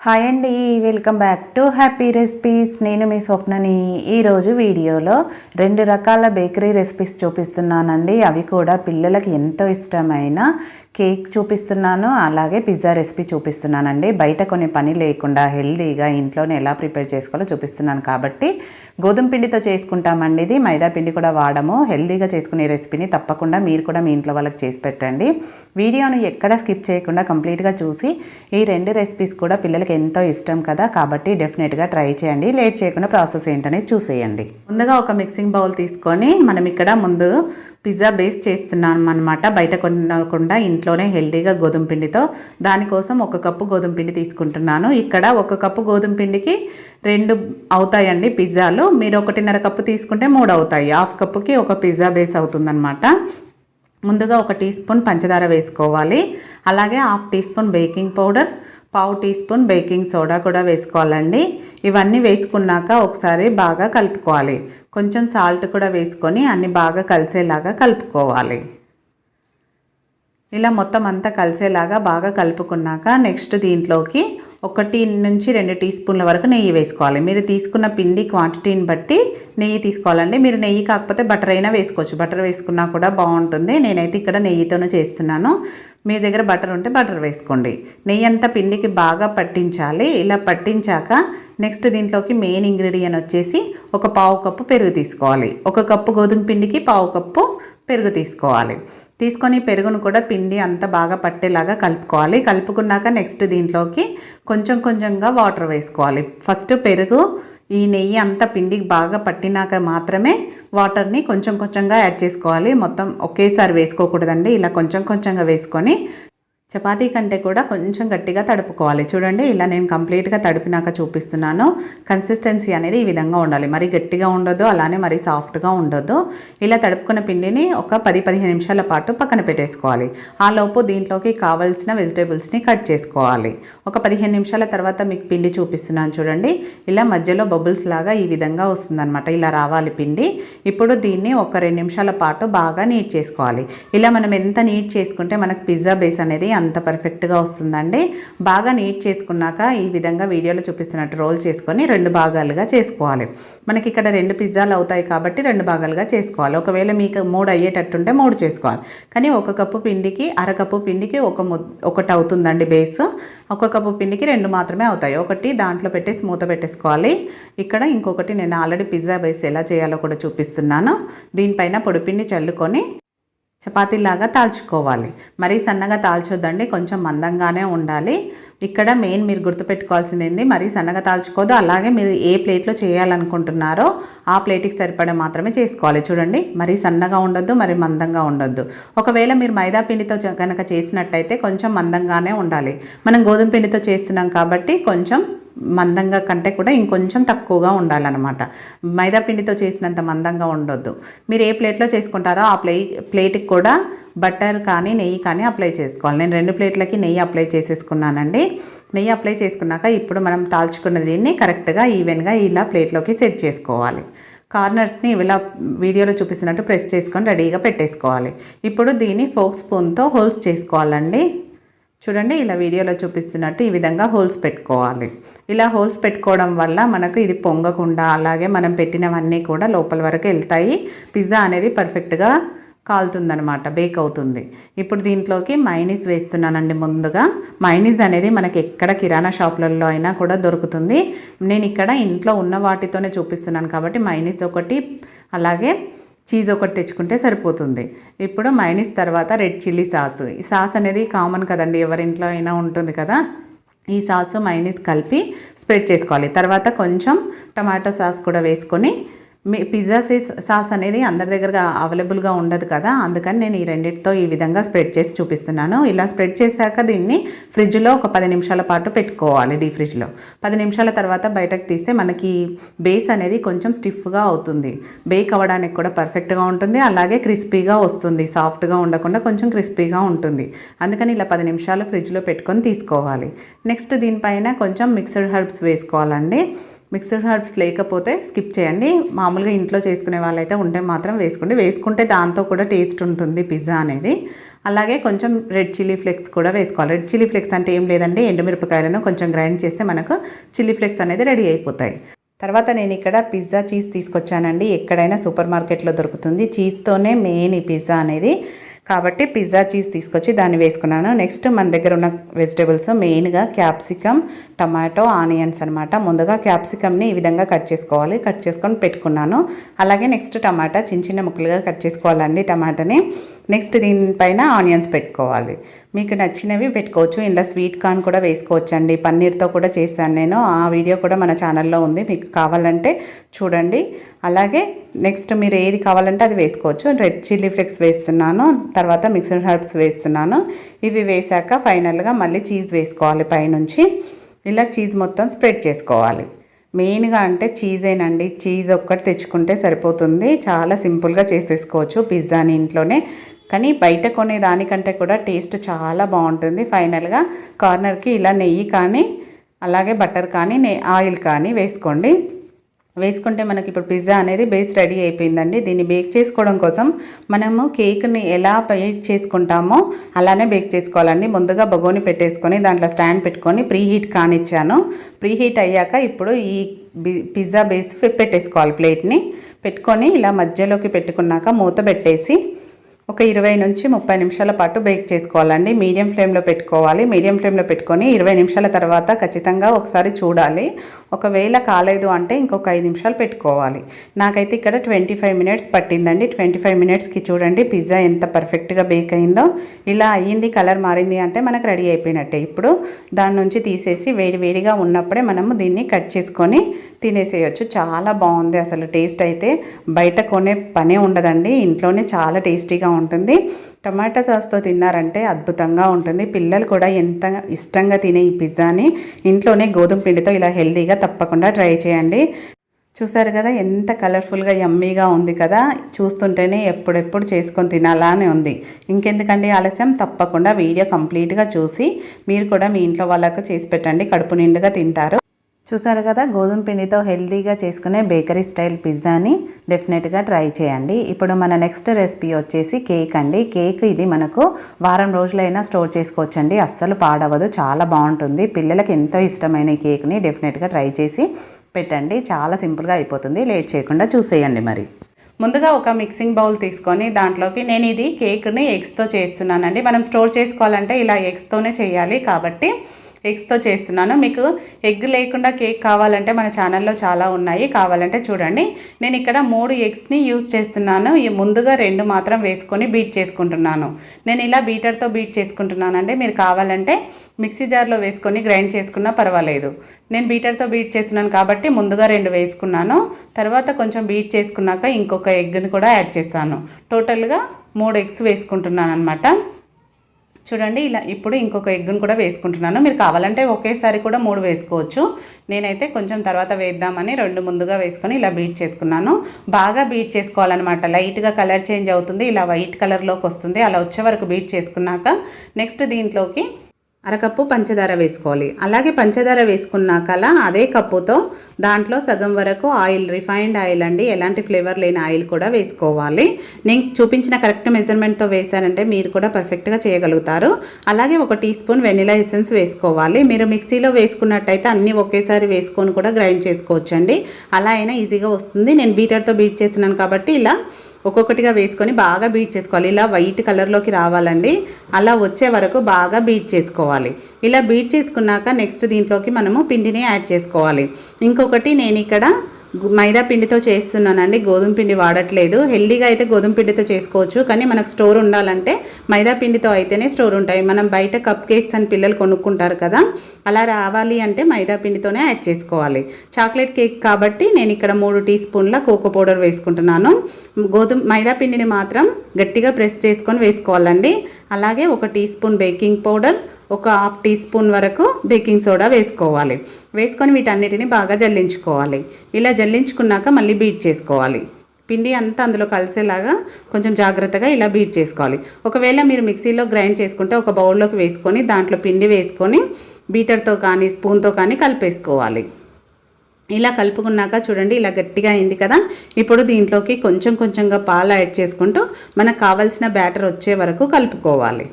Hi అండి welcome back to happy recipes నేను మీ స్వప్నని ఈరోజు వీడియోలో రెండు రకాల బేకరీ రెసిపీస్ చూపిస్తున్నానండి. అవి కూడా పిల్లలకి ఎంతో ఇష్టమైన కేక్ చూపిస్తున్నాను అలాగే పిజ్జా రెసిపీ చూపిస్తున్నానండి. బయట కొన్ని పని లేకుండా హెల్దీగా ఇంట్లోనే ఎలా ప్రిపేర్ చేసుకోవాలో చూపిస్తున్నాను కాబట్టి గోధుమ పిండితో చేసుకుంటామండి ఇది. మైదా పిండి కూడా వాడము. హెల్దీగా చేసుకునే రెసిపీని తప్పకుండా మీరు కూడా మీ ఇంట్లో వాళ్ళకి చేసి పెట్టండి. వీడియోను ఎక్కడ స్కిప్ చేయకుండా కంప్లీట్గా చూసి ఈ రెండు రెసిపీస్ కూడా పిల్లలకి ఎంతో ఇష్టం కదా కాబట్టి డెఫినెట్గా ట్రై చేయండి. లేట్ చేయకుండా ప్రాసెస్ ఏంటనేది చూసేయండి. ముందుగా ఒక మిక్సింగ్ బౌల్ తీసుకొని మనం ఇక్కడ ముందు పిజ్జా బేస్ చేస్తున్నాం అనమాట బయట కొనకుండా ఇంట్లో ఇంట్లోనే హెల్తీగా గోధుమ పిండితో దానికోసం ఒక కప్పు గోధుమ పిండి తీసుకుంటున్నాను. ఇక్కడ ఒక కప్పు గోధుమ పిండికి రెండు అవుతాయండి పిజ్జాలు. మీరు ఒకటిన్నర కప్పు తీసుకుంటే మూడు అవుతాయి హాఫ్ కప్పుకి ఒక పిజ్జా బేస్ అవుతుందన్నమాట. ముందుగా ఒక టీ స్పూన్ పంచదార వేసుకోవాలి. అలాగే half teaspoon baking powder పావు టీ స్పూన్ బేకింగ్ సోడా కూడా వేసుకోవాలండి. ఇవన్నీ వేసుకున్నాక ఒకసారి బాగా కలుపుకోవాలి. కొంచెం సాల్ట్ కూడా వేసుకొని అన్ని బాగా కలిసేలాగా కలుపుకోవాలి. ఇలా మొత్తం అంతా కలిసేలాగా బాగా కలుపుకున్నాక నెక్స్ట్ దీంట్లోకి ఒకటి నుంచి రెండు టీ స్పూన్ల వరకు నెయ్యి వేసుకోవాలి. మీరు తీసుకున్న పిండి క్వాంటిటీని బట్టి నెయ్యి తీసుకోవాలండి. మీరు నెయ్యి కాకపోతే బటర్ అయినా వేసుకోవచ్చు. బటర్ వేసుకున్నా కూడా బాగుంటుంది. నేనైతే ఇక్కడ నెయ్యితోనే చేస్తున్నాను. మీ దగ్గర బటర్ ఉంటే బటర్ వేసుకోండి. నెయ్యి అంతా పిండికి బాగా పట్టించాలి. ఇలా పట్టించాక నెక్స్ట్ దీంట్లోకి మెయిన్ ఇంగ్రీడియంట్ వచ్చేసి ఒక పావు కప్పు పెరుగు తీసుకోవాలి. ఒక కప్పు గోధుమ పిండికి పావు కప్పు పెరుగు తీసుకోవాలి. తీసుకొని పెరుగును కూడా పిండి అంతా బాగా పట్టేలాగా కలుపుకోవాలి. కలుపుకున్నాక నెక్స్ట్ దీంట్లోకి కొంచెం కొంచెంగా వాటర్ వేసుకోవాలి. ఫస్ట్ పెరుగు ఈ నెయ్యి అంతా పిండికి బాగా పట్టినాక మాత్రమే వాటర్ని కొంచెం కొంచెంగా యాడ్ చేసుకోవాలి. మొత్తం ఒకేసారి వేసుకోకూడదండి. ఇలా కొంచెం కొంచెంగా వేసుకొని చపాతీ కంటే కూడా కొంచెం గట్టిగా తడుపుకోవాలి. చూడండి ఇలా నేను కంప్లీట్గా తడిపినాక చూపిస్తున్నాను. కన్సిస్టెన్సీ అనేది ఈ విధంగా ఉండాలి. మరీ గట్టిగా ఉండదు అలానే మరీ సాఫ్ట్గా ఉండదు ఇలా తడుపుకున్న పిండిని ఒక పది పదిహేను నిమిషాల పాటు పక్కన పెట్టేసుకోవాలి. ఆ లోపు దీంట్లోకి కావాల్సిన వెజిటేబుల్స్ని కట్ చేసుకోవాలి. ఒక పదిహేను నిమిషాల తర్వాత మీకు పిండి చూపిస్తున్నాను చూడండి. ఇలా మధ్యలో బబుల్స్ లాగా ఈ విధంగా వస్తుందన్నమాట. ఇలా రావాలి పిండి. ఇప్పుడు దీన్ని ఒక రెండు నిమిషాల పాటు బాగా నీట్ చేసుకోవాలి. ఇలా మనం ఎంత నీట్ చేసుకుంటే మనకు పిజ్జా బేస్ అనేది అంత పర్ఫెక్ట్గా వస్తుందండి. బాగా నీట్ చేసుకున్నాక ఈ విధంగా వీడియోలో చూపిస్తున్నట్టు రోల్ చేసుకొని రెండు భాగాలుగా చేసుకోవాలి. మనకి ఇక్కడ రెండు పిజ్జాలు అవుతాయి కాబట్టి రెండు భాగాలుగా చేసుకోవాలి. ఒకవేళ మీకు మూడు అయ్యేటట్టుంటే మూడు చేసుకోవాలి. కానీ ఒక కప్పు పిండికి అరకప్పు పిండికి ఒక ము ఒకటి అవుతుందండి బేస్ ఒక కప్పు పిండికి రెండు మాత్రమే అవుతాయి. ఒకటి దాంట్లో పెట్టేసి మూత పెట్టేసుకోవాలి. ఇక్కడ ఇంకొకటి నేను ఆల్రెడీ పిజ్జా బేస్ ఎలా చేయాలో కూడా చూపిస్తున్నాను. దీనిపైన పొడిపిండి చల్లుకొని చపాతీలాగా తాల్చుకోవాలి. మరీ సన్నగా తాల్చొద్దండి కొంచెం మందంగానే ఉండాలి. ఇక్కడ మెయిన్ మీరు గుర్తుపెట్టుకోవాల్సింది ఏంది మరీ సన్నగా తాల్చుకోదు. అలాగే మీరు ఏ ప్లేట్లో చేయాలనుకుంటున్నారో ఆ ప్లేట్కి సరిపడా మాత్రమే చేసుకోవాలి. చూడండి మరీ సన్నగా ఉండొద్దు మరి మందంగా ఉండొద్దు. ఒకవేళ మీరు మైదా పిండితో కనుక చేసినట్టయితే కొంచెం మందంగానే ఉండాలి. మనం గోధుమ పిండితో చేస్తున్నాం కాబట్టి కొంచెం మందంగా కంటే కూడా ఇంకొంచెం తక్కువగా ఉండాలన్నమాట. మైదాపిండితో చేసినంత మందంగా ఉండొద్దు. మీరు ఏ ప్లేట్లో చేసుకుంటారో ఆ ప్లే ప్లేట్కి కూడా బటర్ కానీ నెయ్యి కానీ అప్లై చేసుకోవాలి. నేను రెండు ప్లేట్లకి నెయ్యి అప్లై చేసేసుకున్నానండి. నెయ్యి అప్లై చేసుకున్నాక ఇప్పుడు మనం తాల్చుకున్న దీన్ని కరెక్ట్గా ఈవెన్గా ఇలా ప్లేట్లోకి సెట్ చేసుకోవాలి. కార్నర్స్ని ఇలా వీడియోలో చూపిస్తున్నట్టు ప్రెస్ చేసుకొని రెడీగా పెట్టేసుకోవాలి. ఇప్పుడు దీన్ని ఫోక్ స్పూన్తో హోల్స్ చేసుకోవాలండి. చూడండి ఇలా వీడియోలో చూపిస్తున్నట్టు ఈ విధంగా హోల్స్ పెట్టుకోవాలి. ఇలా హోల్స్ పెట్టుకోవడం వల్ల మనకు ఇది పొంగకుండా అలాగే మనం పెట్టినవన్నీ కూడా లోపల వరకు వెళ్తాయి. పిజ్జా అనేది పర్ఫెక్ట్గా కాలుతుందనమాట బేక్ అవుతుంది. ఇప్పుడు దీంట్లోకి మైనీస్ వేస్తున్నానండి ముందుగా. మైనీస్ అనేది మనకి ఎక్కడ కిరాణా షాపులలో అయినా కూడా దొరుకుతుంది. నేను ఇక్కడ ఇంట్లో ఉన్న వాటితోనే చూపిస్తున్నాను కాబట్టి మైనీస్ ఒకటి అలాగే చీజ్ ఒకటి తెచ్చుకుంటే సరిపోతుంది. ఇప్పుడు మైనీస్ తర్వాత రెడ్ చిల్లీ సాస్. ఈ సాస్ అనేది కామన్ కదండి ఎవరింట్లో అయినా ఉంటుంది కదా. ఈ సాస్ మైనీస్ కలిపి స్ప్రెడ్ చేసుకోవాలి. తర్వాత కొంచెం టమాటో సాస్ కూడా వేసుకొని మీ పిజ్జా సాస్ అనేది అందరి దగ్గర అవైలబుల్గా ఉండదు కదా. అందుకని నేను ఈ రెండింటితో ఈ విధంగా స్ప్రెడ్ చేసి చూపిస్తున్నాను. ఇలా స్ప్రెడ్ చేశాక దీన్ని ఫ్రిడ్జ్లో ఒక పది నిమిషాల పాటు పెట్టుకోవాలి డీ ఫ్రిడ్జ్లో. పది నిమిషాల తర్వాత బయటకు తీస్తే మనకి బేస్ అనేది కొంచెం స్టిఫ్గా అవుతుంది. బేక్ అవ్వడానికి కూడా పర్ఫెక్ట్గా ఉంటుంది. అలాగే క్రిస్పీగా వస్తుంది. సాఫ్ట్గా ఉండకుండా కొంచెం క్రిస్పీగా ఉంటుంది. అందుకని ఇలా పది నిమిషాలు ఫ్రిడ్జ్లో పెట్టుకొని తీసుకోవాలి. నెక్స్ట్ దీనిపైన కొంచెం మిక్స్డ్ హర్బ్స్ వేసుకోవాలండి. మిక్స్డ్ హర్బ్స్ లేకపోతే స్కిప్ చేయండి. మామూలుగా ఇంట్లో చేసుకునే వాళ్ళైతే ఉంటే మాత్రం వేసుకోండి. వేసుకుంటే దాంతో కూడా టేస్ట్ ఉంటుంది పిజ్జా అనేది. అలాగే కొంచెం రెడ్ చిల్లీ ఫ్లేక్స్ కూడా వేసుకోవాలి. రెడ్ చిల్లీ ఫ్లేక్స్ అంటే ఏం లేదండి. ఎండుమిరపకాయలను కొంచెం గ్రైండ్ చేస్తే మనకు చిల్లీ ఫ్లేక్స్ అనేది రెడీ అయిపోతాయి. తర్వాత నేను ఇక్కడ పిజ్జా చీజ్ తీసుకొచ్చానండి. ఎక్కడైనా సూపర్ మార్కెట్లో దొరుకుతుంది. చీజ్తోనే మెయిన్ ఈ పిజ్జా అనేది. కాబట్టి పిజ్జా చీజ్ తీసుకొచ్చి దాన్ని వేసుకున్నాను. నెక్స్ట్ మన దగ్గర ఉన్న వెజిటేబుల్స్ మెయిన్గా క్యాప్సికమ్ టమాటో ఆనియన్స్ అనమాట ముందుగా క్యాప్సికమ్ని ఈ విధంగా కట్ చేసుకోవాలి. కట్ చేసుకొని పెట్టుకున్నాను. అలాగే నెక్స్ట్ టమాటా చిన్న చిన్న ముక్కలుగా కట్ చేసుకోవాలండి టమాటాని. నెక్స్ట్ దీనిపైన ఆనియన్స్ పెట్టుకోవాలి. మీకు నచ్చినవి పెట్టుకోవచ్చు. ఇందులో స్వీట్ కార్న్ కూడా వేసుకోవచ్చు అండి పన్నీర్తో కూడా చేశాను నేను. ఆ వీడియో కూడా మన ఛానల్లో ఉంది. మీకు కావాలంటే చూడండి. అలాగే నెక్స్ట్ మీరు ఏది కావాలంటే అది వేసుకోవచ్చు. రెడ్ చిల్లీ ఫ్లేక్స్ వేస్తున్నాను. తర్వాత మిక్స్డ్ హర్బ్స్ వేస్తున్నాను. ఇవి వేసాక ఫైనల్గా మళ్ళీ చీజ్ వేసుకోవాలి పైనుంచి. ఇలా చీజ్ మొత్తం స్ప్రెడ్ చేసుకోవాలి. మెయిన్గా అంటే చీజేనండి చీజ్ ఒక్కటి తెచ్చుకుంటే సరిపోతుంది. చాలా సింపుల్గా చేసేసుకోవచ్చు. పిజ్జాని ఇంట్లోనే. కానీ బయట కొనే దానికంటే కూడా టేస్ట్ చాలా బాగుంటుంది. ఫైనల్గా కార్నర్కి ఇలా నెయ్యి కానీ అలాగే బటర్ కానీ నే ఆయిల్ కానీ వేసుకోండి. వేసుకుంటే మనకి ఇప్పుడు పిజ్జా అనేది బేస్ రెడీ అయిపోయిందండి. దీన్ని బేక్ చేసుకోవడం కోసం మనము కేక్ని ఎలా బేక్ చేసుకుంటామో అలానే బేక్ చేసుకోవాలండి. ముందుగా బగోని పెట్టేసుకొని దాంట్లో స్టాండ్ పెట్టుకొని ప్రీ హీట్ కానిచ్చాను. ప్రీ హీట్ అయ్యాక ఇప్పుడు ఈ పిజ్జా బేస్ పెట్టేసుకోవాలి ప్లేట్ని. పెట్టుకొని ఇలా మధ్యలోకి పెట్టుకున్నాక మూత పెట్టేసి ఒక ఇరవై నుంచి ముప్పై నిమిషాల పాటు బేక్ చేసుకోవాలండి. మీడియం ఫ్లేమ్లో పెట్టుకోవాలి. మీడియం ఫ్లేమ్లో పెట్టుకొని ఇరవై నిమిషాల తర్వాత ఖచ్చితంగా ఒకసారి చూడాలి. ఒకవేళ కాలేదు అంటే ఇంకొక ఐదు నిమిషాలు పెట్టుకోవాలి. నాకైతే ఇక్కడ ట్వంటీ ఫైవ్ మినిట్స్ పట్టిందండి. ట్వంటీ ఫైవ్ మినిట్స్కి చూడండి పిజ్జా ఎంత పర్ఫెక్ట్గా బేక్ అయిందో. ఇలా అయ్యింది కలర్ మారింది అంటే మనకు రెడీ అయిపోయినట్టే. ఇప్పుడు దాని నుంచి తీసేసి వేడి వేడిగా ఉన్నప్పుడే మనము దీన్ని కట్ చేసుకొని తినేసేయచ్చు. చాలా బాగుంది అసలు టేస్ట్ అయితే. బయట కొనే పనే ఉండదండి. ఇంట్లోనే చాలా టేస్టీగా ఉంటుంది. టమాటా సాస్తో తిన్నారంటే అద్భుతంగా ఉంటుంది. పిల్లలు కూడా ఎంత ఇష్టంగా తినే ఈ పిజ్జాని ఇంట్లోనే గోధుమ పిండితో ఇలా హెల్తీగా తప్పకుండా ట్రై చేయండి. చూసారు కదా ఎంత కలర్ఫుల్గా యమ్మీగా ఉంది కదా. చూస్తుంటేనే ఎప్పుడెప్పుడు చేసుకొని తినాలా అని ఉంది. ఇంకెందుకండి ఆలస్యం? తప్పకుండా వీడియో కంప్లీట్గా చూసి మీరు కూడా మీ ఇంట్లో వాళ్ళకు చేసి పెట్టండి. కడుపు నిండుగా తింటారు. చూసారు కదా గోధుమ పిండితో హెల్తీగా చేసుకునే బేకరీ స్టైల్ పిజ్జాని డెఫినెట్గా ట్రై చేయండి. ఇప్పుడు మన నెక్స్ట్ రెసిపీ వచ్చేసి కేక్ అండి. కేక్ ఇది మనకు వారం రోజులైనా స్టోర్ చేసుకోవచ్చండి. అస్సలు పాడవదు చాలా బాగుంటుంది. పిల్లలకి ఎంతో ఇష్టమైన ఈ కేక్ని డెఫినెట్గా ట్రై చేసి పెట్టండి. చాలా సింపుల్గా అయిపోతుంది. లేట్ చేయకుండా చూసేయండి మరి. ముందుగా ఒక మిక్సింగ్ బౌల్ తీసుకొని దాంట్లోకి నేను ఇది కేక్ని ఎగ్స్తో చేస్తున్నానండి. మనం స్టోర్ చేసుకోవాలంటే ఇలా ఎగ్స్తోనే చేయాలి కాబట్టి ఎగ్స్తో చేస్తున్నాను. మీకు ఎగ్ లేకుండా కేక్ కావాలంటే మన ఛానల్లో చాలా ఉన్నాయి. కావాలంటే చూడండి. నేను ఇక్కడ మూడు ఎగ్స్ని యూస్ చేస్తున్నాను. ఈ ముందుగా రెండు మాత్రం వేసుకొని బీట్ చేసుకుంటున్నాను. నేను ఇలా బీటర్తో బీట్ చేసుకుంటున్నానండి. మీరు కావాలంటే మిక్సీ జార్లో వేసుకొని గ్రైండ్ చేసుకున్నా పర్వాలేదు. నేను బీటర్తో బీట్ చేస్తున్నాను కాబట్టి ముందుగా రెండు వేసుకున్నాను. తర్వాత కొంచెం బీట్ చేసుకున్నాక ఇంకొక ఎగ్ని కూడా యాడ్ చేస్తాను. టోటల్గా మూడు ఎగ్స్ వేసుకుంటున్నాను అనమాట చూడండి ఇలా ఇప్పుడు ఇంకొక ఎగ్గును కూడా వేసుకుంటున్నాను. మీరు కావాలంటే ఒకేసారి కూడా మూడు వేసుకోవచ్చు. నేనైతే కొంచెం తర్వాత వేద్దామని రెండు ముందుగా వేసుకొని ఇలా బీట్ చేసుకున్నాను. బాగా బీట్ చేసుకోవాలన్నమాట. లైట్గా కలర్ చేంజ్ అవుతుంది. ఇలా వైట్ కలర్లోకి వస్తుంది. అలా వచ్చే వరకు బీట్ చేసుకున్నాక నెక్స్ట్ దీంట్లోకి అరకప్పు పంచదార వేసుకోవాలి. అలాగే పంచదార వేసుకున్నాకలా అదే కప్పుతో దాంట్లో సగం వరకు ఆయిల్ రిఫైన్డ్ ఆయిల్ అండి ఎలాంటి ఫ్లేవర్ లేని ఆయిల్ కూడా వేసుకోవాలి. నేను చూపించిన కరెక్ట్ మెజర్మెంట్తో వేశారంటే మీరు కూడా పర్ఫెక్ట్గా చేయగలుగుతారు. అలాగే ఒక టీ స్పూన్ వెనిలా ఎసెన్స్ వేసుకోవాలి. మీరు మిక్సీలో వేసుకున్నట్టయితే అన్నీ ఒకేసారి వేసుకొని కూడా గ్రైండ్ చేసుకోవచ్చండి. అలా అయినా ఈజీగా వస్తుంది. నేను బీటర్తో బీట్ చేసినాను కాబట్టి ఇలా ఒక్కొక్కటిగా వేసుకొని బాగా బీట్ చేసుకోవాలి. ఇలా వైట్ కలర్లోకి రావాలండి. అలా వచ్చే వరకు బాగా బీట్ చేసుకోవాలి. ఇలా బీట్ చేసుకున్నాక నెక్స్ట్ దీంట్లోకి మనము పిండిని యాడ్ చేసుకోవాలి. ఇంకొకటి నేను ఇక్కడ మైదా పిండితో చేస్తున్నానండి. గోధుమ పిండి వాడట్లేదు. హెల్దీగా అయితే గోధుమ పిండితో చేసుకోవచ్చు. కానీ మనకు స్టోర్ ఉండాలంటే మైదా పిండితో అయితేనే స్టోర్ ఉంటాయి. మనం బయట కప్ కేక్స్ అని పిల్లలు కొనుక్కుంటారు కదా అలా రావాలి అంటే మైదా పిండితోనే యాడ్ చేసుకోవాలి. చాక్లెట్ కేక్ కాబట్టి నేను ఇక్కడ మూడు టీ స్పూన్ల కోకో పౌడర్ వేసుకుంటున్నాను. గోధుమ మైదా పిండిని మాత్రం గట్టిగా ప్రెస్ చేసుకొని వేసుకోవాలండి. అలాగే ఒక టీ స్పూన్ బేకింగ్ పౌడర్ ఒక హాఫ్ టీ స్పూన్ వరకు బేకింగ్ సోడా వేసుకోవాలి. వేసుకొని వీటన్నిటిని బాగా జల్లించుకోవాలి. ఇలా జల్లించుకున్నాక మళ్ళీ బీట్ చేసుకోవాలి. పిండి అంతా అందులో కలిసేలాగా కొంచెం జాగ్రత్తగా ఇలా బీట్ చేసుకోవాలి. ఒకవేళ మీరు మిక్సీలో గ్రైండ్ చేసుకుంటే ఒక బౌల్లోకి వేసుకొని దాంట్లో పిండి వేసుకొని బీటర్తో కానీ స్పూన్తో కానీ కలిపేసుకోవాలి. ఇలా కలుపుకున్నాక చూడండి ఇలా గట్టిగా అయింది కదా. ఇప్పుడు దీంట్లోకి కొంచెం కొంచెంగా పాలు యాడ్ చేసుకుంటూ మనకు కావాల్సిన బ్యాటర్ వచ్చే వరకు కలుపుకోవాలి.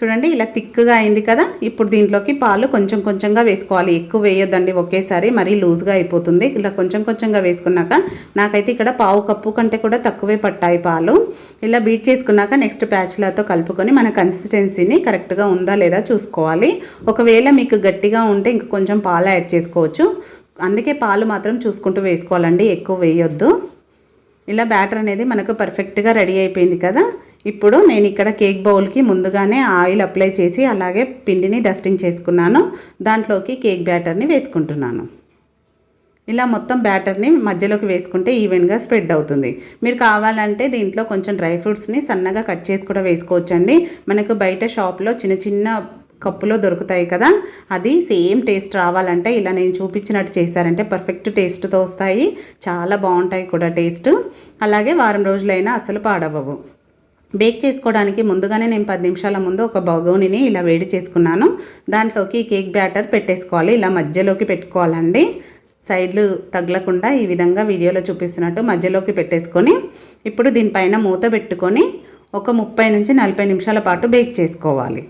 చూడండి ఇలా థిక్గా అయింది కదా. ఇప్పుడు దీంట్లోకి పాలు కొంచెం కొంచెంగా వేసుకోవాలి. ఎక్కువ వేయొద్దండి ఒకేసారి మరీ లూజ్గా అయిపోతుంది. ఇలా కొంచెం కొంచెంగా వేసుకున్నాక నాకైతే ఇక్కడ పావు కప్పు కంటే కూడా తక్కువే పట్టాయి పాలు. ఇలా బీట్ చేసుకున్నాక నెక్స్ట్ ప్యాచ్లతో కలుపుకొని మన కన్సిస్టెన్సీని కరెక్ట్గా ఉందా లేదా చూసుకోవాలి. ఒకవేళ మీకు గట్టిగా ఉంటే ఇంక కొంచెం పాలు యాడ్ చేసుకోవచ్చు. అందుకే పాలు మాత్రం చూసుకుంటూ వేసుకోవాలండి ఎక్కువ వేయొద్దు. ఇలా బ్యాటర్ అనేది మనకు పర్ఫెక్ట్గా రెడీ అయిపోయింది కదా. ఇప్పుడు నేను ఇక్కడ కేక్ బౌల్కి ముందుగానే ఆయిల్ అప్లై చేసి అలాగే పిండిని డస్టింగ్ చేసుకున్నాను. దాంట్లోకి కేక్ బ్యాటర్ని వేసుకుంటున్నాను. ఇలా మొత్తం బ్యాటర్ని మధ్యలోకి వేసుకుంటే ఈవెన్గా స్ప్రెడ్ అవుతుంది. మీరు కావాలంటే దీంట్లో కొంచెం డ్రై ఫ్రూట్స్ని సన్నగా కట్ చేసి కూడా వేసుకోవచ్చండి. మనకు బయట షాప్లో చిన్న చిన్న కప్పులో దొరుకుతాయి కదా అది సేమ్ టేస్ట్ రావాలంటే ఇలా నేను చూపించినట్టు చేశారంటే పర్ఫెక్ట్ టేస్ట్తో వస్తాయి. చాలా బాగుంటాయి కూడా టేస్ట్. అలాగే వారం రోజులైనా అసలు పాడవవు బేక్ చేసుకోవడానికి ముందుగానే నేను పది నిమిషాల ముందు ఒక బగోనిని ఇలా వేడి చేసుకున్నాను. దాంట్లోకి కేక్ బ్యాటర్ పెట్టేసుకోవాలి. ఇలా మధ్యలోకి పెట్టుకోవాలండి. సైడ్లు తగలకుండా ఈ విధంగా వీడియోలో చూపిస్తున్నట్టు మధ్యలోకి పెట్టేసుకొని ఇప్పుడు దీనిపైన మూత పెట్టుకొని ఒక ముప్పై నుంచి నలభై నిమిషాల పాటు బేక్ చేసుకోవాలి.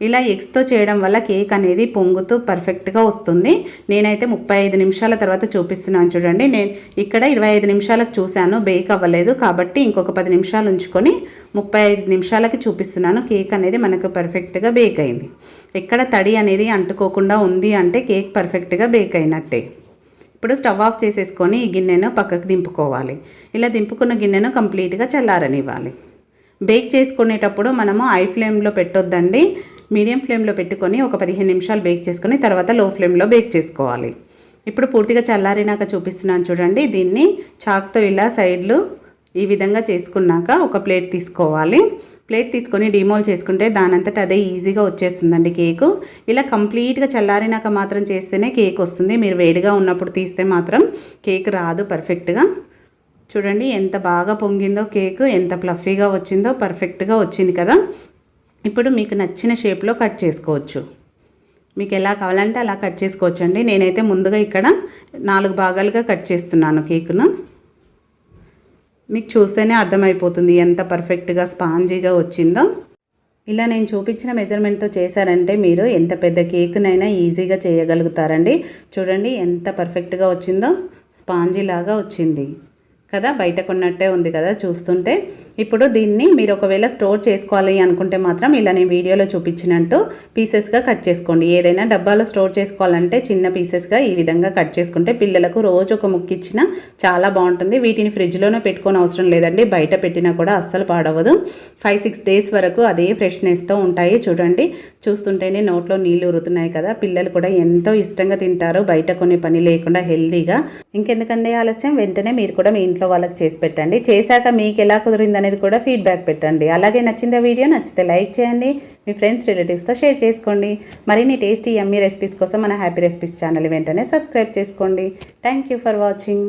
ఇలా ఎగ్స్తో చేయడం వల్ల కేక్ అనేది పొంగుతూ పర్ఫెక్ట్గా వస్తుంది. నేనైతే ముప్పై ఐదు నిమిషాల తర్వాత చూపిస్తున్నాను చూడండి. నేను ఇక్కడ ఇరవై ఐదు నిమిషాలకు చూశాను బేక్ అవ్వలేదు. కాబట్టి ఇంకొక పది నిమిషాలు ఉంచుకొని ముప్పై ఐదు నిమిషాలకి చూపిస్తున్నాను. కేక్ అనేది మనకు పర్ఫెక్ట్గా బేక్ అయింది. ఎక్కడ తడి అనేది అంటుకోకుండా ఉంది అంటే కేక్ పర్ఫెక్ట్గా బేక్ అయినట్టే. ఇప్పుడు స్టవ్ ఆఫ్ చేసేసుకొని ఈ గిన్నెను పక్కకు దింపుకోవాలి. ఇలా దింపుకున్న గిన్నెను కంప్లీట్గా చల్లారనివ్వాలి. బేక్ చేసుకునేటప్పుడు మనము ఐ ఫ్లేమ్లో పెట్టొద్దండి. మీడియం ఫ్లేమ్లో పెట్టుకొని ఒక పదిహేను నిమిషాలు బేక్ చేసుకొని తర్వాత లో ఫ్లేమ్లో బేక్ చేసుకోవాలి. ఇప్పుడు పూర్తిగా చల్లారినాక చూపిస్తున్నాను చూడండి. దీన్ని చాక్తో ఇలా సైడ్లు ఈ విధంగా చేసుకున్నాక ఒక ప్లేట్ తీసుకోవాలి. ప్లేట్ తీసుకొని డిమోల్ చేసుకుంటే దానంతట అదే ఈజీగా వచ్చేస్తుందండి కేకు. ఇలా కంప్లీట్గా చల్లారినాక మాత్రం చేస్తేనే కేక్ వస్తుంది. మీరు వేడిగా ఉన్నప్పుడు తీస్తే మాత్రం కేక్ రాదు పర్ఫెక్ట్గా. చూడండి ఎంత బాగా పొంగిందో కేక్ ఎంత ప్లఫీగా వచ్చిందో పర్ఫెక్ట్గా వచ్చింది కదా. ఇప్పుడు మీకు నచ్చిన షేప్లో కట్ చేసుకోవచ్చు. మీకు ఎలా కావాలంటే అలా కట్ చేసుకోవచ్చు అండి నేనైతే ముందుగా ఇక్కడ నాలుగు భాగాలుగా కట్ చేస్తున్నాను కేకును. మీకు చూస్తేనే అర్థమైపోతుంది ఎంత పర్ఫెక్ట్గా స్పాంజీగా వచ్చిందో. ఇలా నేను చూపించిన మెజర్మెంట్తో చేశారంటే మీరు ఎంత పెద్ద కేక్నైనా ఈజీగా చేయగలుగుతారండి. చూడండి ఎంత పర్ఫెక్ట్గా వచ్చిందో స్పాంజీ లాగా వచ్చింది. కదా బయట కొన్నట్టే ఉంది కదా చూస్తుంటే. ఇప్పుడు దీన్ని మీరు ఒకవేళ స్టోర్ చేసుకోవాలి అనుకుంటే మాత్రం ఇలా నేను వీడియోలో చూపించినట్టు పీసెస్గా కట్ చేసుకోండి. ఏదైనా డబ్బాలో స్టోర్ చేసుకోవాలంటే చిన్న పీసెస్గా ఈ విధంగా కట్ చేసుకుంటే పిల్లలకు రోజు ఒక ముక్కిచ్చినా చాలా బాగుంటుంది. వీటిని ఫ్రిడ్జ్లోనే పెట్టుకోని అవసరం లేదండి. బయట పెట్టినా కూడా అస్సలు పాడవదు. ఫైవ్ సిక్స్ డేస్ వరకు అదే ఫ్రెష్నెస్తో ఉంటాయి. చూడండి చూస్తుంటేనే నోట్లో నీళ్ళు ఉరుతున్నాయి కదా. పిల్లలు కూడా ఎంతో ఇష్టంగా తింటారు. బయట కొన్ని పని లేకుండా హెల్తీగా ఇంకెందుకండి ఆలస్యం? వెంటనే మీరు కూడా మీ ఇంట్లో వాళ్ళకి చేసి పెట్టండి. చేశాక మీకు ఎలా కుదిరింది అనేది కూడా ఫీడ్బ్యాక్ పెట్టండి. అలాగే నచ్చిందా వీడియో నచ్చితే లైక్ చేయండి. మీ ఫ్రెండ్స్ రిలేటివ్స్తో షేర్ చేసుకోండి. మరిన్ని టేస్టీ ఎమ్మీ రెసిపీస్ కోసం మన హ్యాపీ రెసిపీస్ ఛానల్ వెంటనే సబ్స్క్రైబ్ చేసుకోండి. Thank you for watching